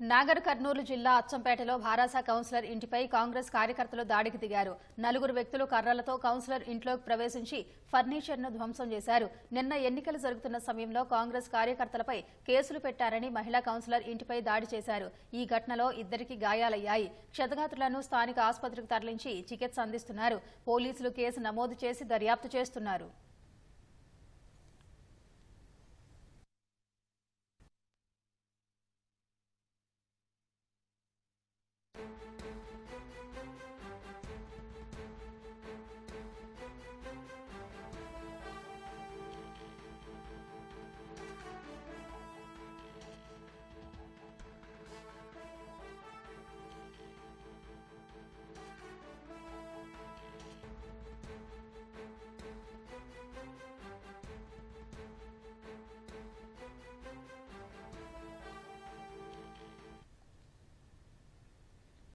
నాగర్ కర్నూలు జిల్లా అచ్చంపేటలో భారాస కౌన్సిలర్ ఇంటిపై కాంగ్రెస్ కార్యకర్తలు దాడికి దిగారు. నలుగురు వ్యక్తులు కర్రలతో కౌన్సిలర్ ఇంట్లోకి ప్రవేశించి ఫర్నిచర్ను ధ్వంసం చేశారు. నిన్న ఎన్నికలు జరుగుతున్న సమయంలో కాంగ్రెస్ కార్యకర్తలపై కేసులు పెట్టారని మహిళా కౌన్సిలర్ ఇంటిపై దాడి చేశారు. ఈ ఘటనలో ఇద్దరికి గాయాలయ్యాయి. క్షతగాతులను స్థానిక ఆసుపత్రికి తరలించి చికిత్స అందిస్తున్నారు. పోలీసులు కేసు నమోదు చేసి దర్యాప్తు చేస్తున్నారు.